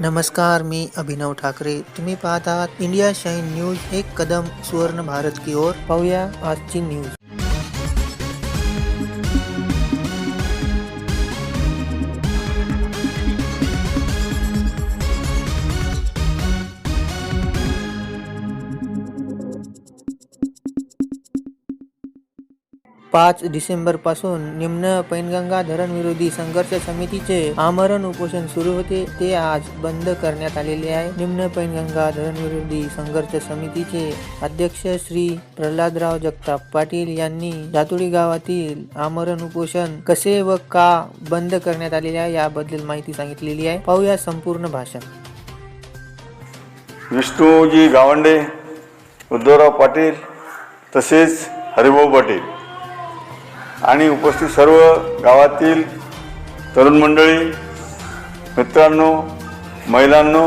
नमस्कार मी अभिनव ठाकरे. तुम्ही पाहत आहात इंडिया शाईन न्यूज एक कदम सुवर्ण भारत की ओर. पाहूया आजची न्यूज. पाच डिसेंबरपासून निम्न पैनगंगा धरण विरोधी संघर्ष समितीचे आमरण उपोषण सुरू होते. ते आज बंद करण्यात आलेले आहे. निम्न पैनगंगा धरण विरोधी संघर्ष समितीचे अध्यक्ष श्री प्रल्हादराव जगताप पाटील यांनी जातोडी गावातील आमरण उपोषण कसे व का बंद करण्यात आलेले आहे याबद्दल माहिती सांगितलेली आहे. पाहूया संपूर्ण भाषण. विष्णूजी गावंडे उद्धवराव पाटील तसेच हरिभाऊ पाटील. आणि उपस्थित सर्व गावातील तरुण मंडळी मित्रांनो महिलांनो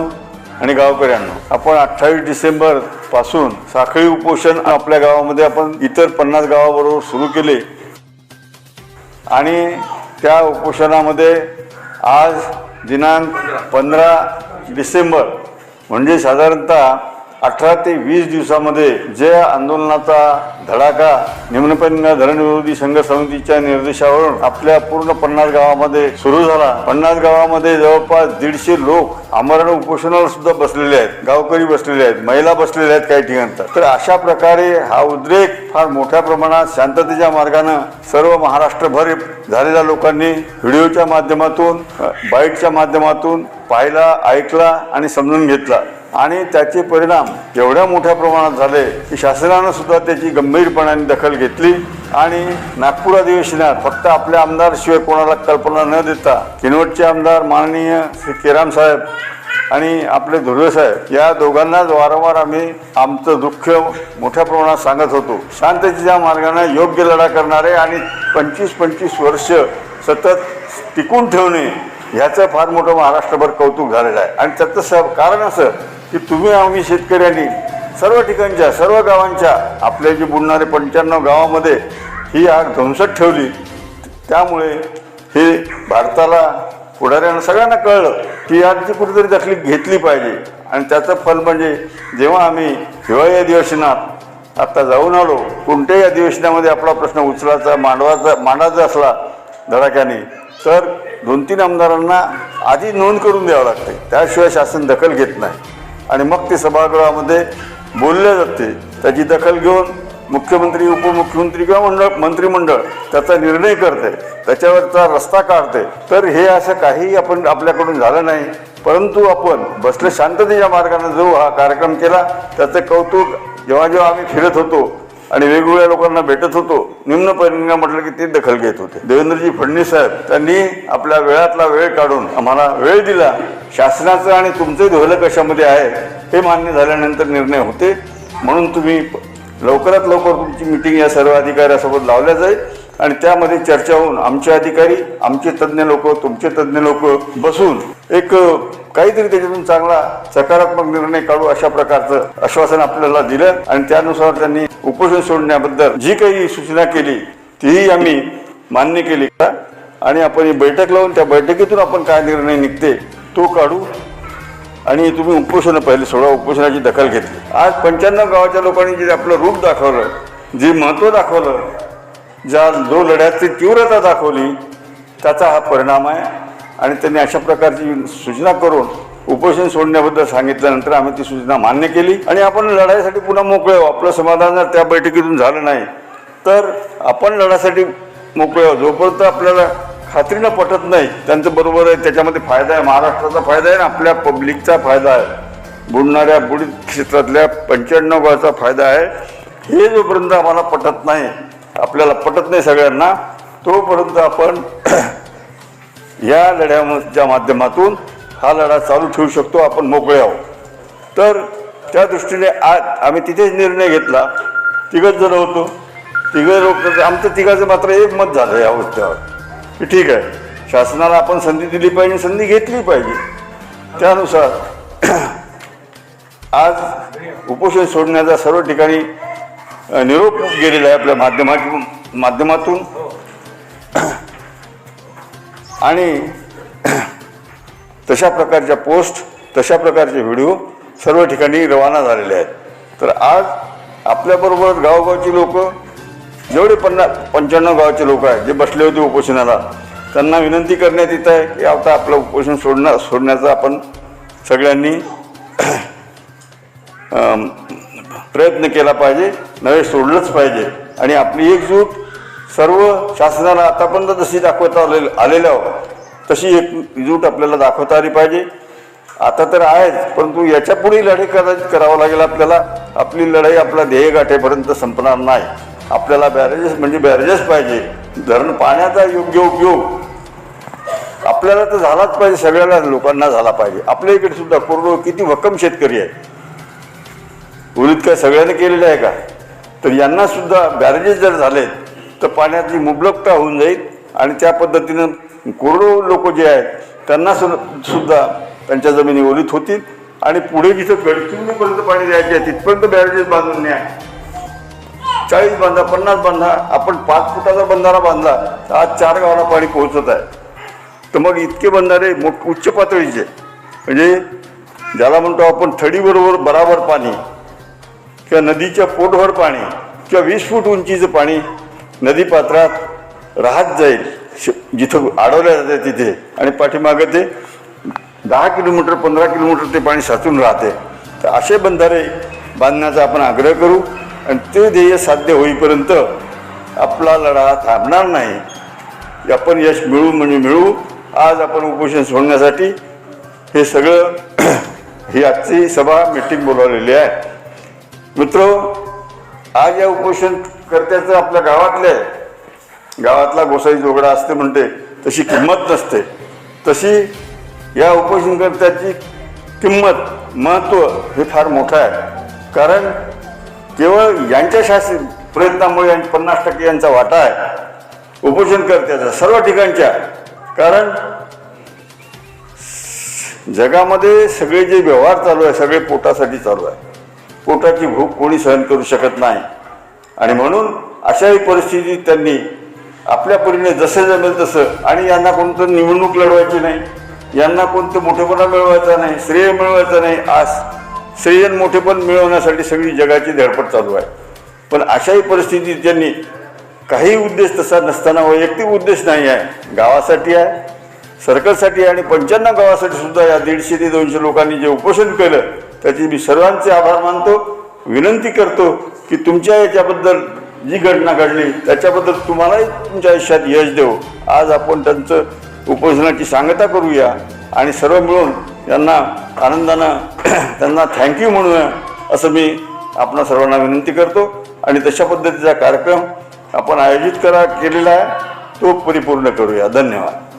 आणि गावकऱ्यांनो आपण अठ्ठावीस डिसेंबरपासून साखळी उपोषण आपल्या गावामध्ये आपण इतर पन्नास गावाबरोबर सुरू केले. आणि त्या उपोषणामध्ये आज दिनांक पंधरा डिसेंबर म्हणजे साधारणतः अठरा ते वीस दिवसामध्ये जे आंदोलनाचा धडाका निम्नपन्न धरण विरोधी संघ समितीच्या निर्देशावरून आपल्या पूर्ण पन्नास गावामध्ये सुरू झाला. पन्नास गावामध्ये जवळपास दीडशे लोक आमरण उपोषणावर सुद्धा बसलेले आहेत. गावकरी बसलेले आहेत. महिला बसलेल्या आहेत काही ठिकाणी तर. अशा प्रकारे हा उद्रेक फार मोठ्या प्रमाणात शांततेच्या मार्गानं सर्व महाराष्ट्रभर झालेल्या लोकांनी व्हिडिओच्या माध्यमातून बाईटच्या माध्यमातून पाहिला ऐकला आणि समजून घेतला. आणि त्याचे परिणाम एवढ्या मोठ्या प्रमाणात झाले की शासनानं सुद्धा त्याची गंभीरपणाने दखल घेतली. आणि नागपूर अधिवेशनात फक्त आपल्या आमदारशिवाय कोणाला कल्पना न देता किनवटचे आमदार माननीय श्री केराम साहेब आणि आपले धुर्वे साहेब या दोघांनाच वारंवार आम्ही आमचं दुःख मोठ्या प्रमाणात सांगत होतो. शांततेच्या मार्गाने योग्य लढा करणारे आणि पंचवीस पंचवीस वर्ष सतत टिकून ठेवणे ह्याचं फार मोठं महाराष्ट्रभर कौतुक झालेलं आहे. आणि त्याचं स कारण असं की तुम्ही आम्ही शेतकऱ्यांनी सर्व ठिकाणच्या सर्व गावांच्या आपले जे बुडणारे पंच्याण्णव गावामध्ये ही आग ध्वंसत ठेवली. त्यामुळे हे भारताला पुढाऱ्यांना सगळ्यांना कळलं की याची कुठेतरी दखली घेतली पाहिजे. आणि त्याचं फल म्हणजे जेव्हा आम्ही हिवाळी अधिवेशनात आत्ता जाऊन आलो कोणत्याही अधिवेशनामध्ये आपला प्रश्न उचलायचा मांडवाचा मांडायचा असला धडाक्याने तर दोन तीन आमदारांना आधी नोंद करून द्यावं लागते. त्याशिवाय शासन दखल घेत नाही. आणि मग ते सभागृहामध्ये बोलले जाते. त्याची दखल घेऊन मुख्यमंत्री उपमुख्यमंत्री किंवा मंडळ मंत्रिमंडळ त्याचा निर्णय करते. त्याच्यावरचा रस्ता काढते. तर हे असं काही आपण आपल्याकडून झालं नाही. परंतु आपण बसले शांततेच्या मार्गाने जो हा कार्यक्रम केला त्याचं कौतुक जेव्हा जेव्हा आम्ही फिरत होतो आणि वेगवेगळ्या लोकांना भेटत होतो निम्न परिणाम म्हटलं की ते दखल घेत होते. देवेंद्रजी फडणवीस साहेब त्यांनी आपल्या वेळातला वेळ काढून आम्हाला वेळ दिला. शासनाचं आणि तुमचं धोरण कशामध्ये आहे हे मान्य झाल्यानंतर निर्णय होते. म्हणून तुम्ही लवकरात लवकर तुमची मिटिंग या सर्व अधिकाऱ्यासोबत लावल्या जाईल. आणि त्यामध्ये चर्चा होऊन आमचे अधिकारी आमचे तज्ज्ञ लोक तुमचे तज्ज्ञ लोक बसून एक काहीतरी त्याच्यातून चांगला सकारात्मक निर्णय काढू अशा प्रकारचं आश्वासन आपल्याला दिलं. आणि त्यानुसार त्यांनी उपोषण सोडण्याबद्दल जी काही सूचना केली तीही आम्ही मान्य केली. का आणि आपण ही बैठक लावून त्या बैठकीतून आपण काय निर्णय निघते तो काढू आणि तुम्ही उपोषण पहिले सोळा उपोषणाची दखल घेतली. आज पंच्याण्णव गावाच्या लोकांनी जे आपलं रूप दाखवलं जे महत्त्व दाखवलं ज्या जो लढ्याची तीव्रता दाखवली त्याचा हा परिणाम आहे. आणि त्यांनी अशा प्रकारची सूचना करून उपोषण सोडण्याबद्दल सांगितल्यानंतर आम्ही ती सूचना मान्य केली. आणि आपण लढाईसाठी पुन्हा मोकळे आहो आपलं समाधान जर त्या बैठकीतून झालं नाही. तर आपण लढासाठी मोकळे आहो जोपर्यंत आपल्याला खात्रीनं पटत नाही. त्यांचं बरोबर आहे त्याच्यामध्ये फायदा आहे. महाराष्ट्राचा फायदा आहे आणि आपल्या पब्लिकचा फायदा आहे. बुडणाऱ्या बुडीत क्षेत्रातल्या पंच्याण्णव गावाचा फायदा आहे. हे जोपर्यंत आम्हाला पटत नाही आपल्याला पटत नाही सगळ्यांना तोपर्यंत आपण या लढ्याच्या माध्यमातून हा लढा चालू ठेवू शकतो आपण मोकळे आहोत. तर त्या दृष्टीने आज आम्ही तिथेच निर्णय घेतला. तिघंच जण होतो. तिघं लोक आमचं तिघाचं मात्र एक मत झालं या गोष्टीवर. की ठीक आहे. शासनाला आपण संधी दिली पाहिजे संधी घेतली पाहिजे. त्यानुसार आज उपोषण सोडण्याचा सर्व ठिकाणी निरोप गेलेला आहे आपल्या माध्यमातून माध्यमातून. आणि तशा प्रकारच्या पोस्ट तशा प्रकारचे व्हिडिओ सर्व ठिकाणी रवाना झालेले आहेत. तर आज आपल्याबरोबर गावोगावची लोक जेवढे पन्नास पंच्याण्णव गावाचे लोक आहेत जे बसले होते उपोषणाला त्यांना विनंती करण्यात येत आहे की आता आपलं उपोषण सोडणं सोडण्याचा आपण सगळ्यांनी प्रयत्न केला पाहिजे नव्हे सोडलंच पाहिजे. आणि आपली एकजूट सर्व शासनाला आतापर्यंत जशी दाखवता आले आलेल्या तशी एकजूट आपल्याला दाखवता आली पाहिजे. आता तर आहेच परंतु याच्यापुढे लढाई कदाचित करावं लागेल आपल्याला. आपली लढाई आपला ध्येय गाठेपर्यंत संपणार नाही. आपल्याला बॅरेजेस म्हणजे बॅरेजेस पाहिजे. धरण पाण्याचा योग्य उपयोग. आपल्याला तर झालाच पाहिजे सगळ्या लोकांना झाला पाहिजे. आपल्या इकडे सुद्धा कोरडो किती भक्कम शेतकरी आहेत. उरीत काय सगळ्यांनी केलेलं आहे का? तर यांना सुद्धा बॅरेजेस जर झाले तर पाण्याची मुबलकता होऊन जाईल आणि त्या पद्धतीनं कोरडो लोक जे आहेत त्यांना सु सुद्धा त्यांच्या जमिनी ओलीत होतील आणि पुढे जिथं गडचिरोलीपर्यंत पाणी द्यायचे आहे तिथपर्यंत बॅरेजेस बांधून न्या. चाळीस बांधा पन्नास बांधा आपण पाच फुटाचा बंधारा बांधला तर आज चार गावाला पाणी पोहोचत आहे. तर मग इतके बंधारे मोठ उच्च पातळीचे म्हणजे ज्याला म्हणतो आपण थडीबरोबर बराबर पाणी किंवा नदीच्या पोटभर पाणी किंवा वीस फूट उंचीचं पाणी नदीपात्रात राहत जाईल श- जिथं अडवल्या जाते तिथे. आणि पाठीमागं ते दहा किलोमीटर पंधरा किलोमीटर ते पाणी साचून राहते. तर असे बंधारे बांधण्याचा आपण आग्रह करू. आणि ते ध्येय साध्य होईपर्यंत आपला लढा थांबणार नाही. आपण यश मिळू म्हणजे मिळू आज आपण उपोषण सोडण्यासाठी हे सगळं ही आजची सभा मीटिंग बोलावलेली आहे. मित्र आज या उपोषण करत्याचं आपल्या गावातले गावातला गोसाई जोगडा असते म्हणते तशी किंमत नसते. तशी या उपोषणकर्त्याची किंमत महत्त्व हे फार मोठं आहे. कारण केवळ यांच्या शासन प्रयत्नामुळे पन्नास टक्के यांचा वाटा आहे. उपोषणकर्त्याचा सर्व ठिकाणच्या. कारण जगामध्ये सगळे जे व्यवहार चालू आहे सगळे पोटासाठी चालू आहे. पोटाची भूक कोणी सहन करू शकत नाही. आणि म्हणून अशाही परिस्थितीत त्यांनी आपल्या परीने जसे जमेल तसं आणि यांना कोणतं निवडणूक लढवायची नाही यांना कोणतं मोठेपणा मिळवायचा नाही श्रेय मिळवायचं नाही आज श्रेयन मोठेपण मिळवण्यासाठी सगळी जगाची धडपड चालू आहे. पण अशाही परिस्थितीत त्यांनी काही उद्देश तसा नसताना वैयक्तिक उद्देश नाही आहे. गावासाठी आहे सर्कलसाठी आणि पंच्याण्णव गावासाठी सुद्धा या दीडशे ते दोनशे लोकांनी जे उपोषण केलं त्याची मी सर्वांचे आभार मानतो. विनंती करतो की तुमच्या याच्याबद्दल जी घटना घडली त्याच्याबद्दल तुम्हालाही तुमच्या आयुष्यात यश देऊ. आज आपण त्यांचं उपोषणाची सांगता करूया आणि सर्व मिळून यांना आनंदानं त्यांना थँक्यू म्हणूया असं मी आपणा सर्वांना विनंती करतो. आणि तशा पद्धतीचा कार्यक्रम आपण आयोजित करा केलेला आहे तो परिपूर्ण करूया. धन्यवाद.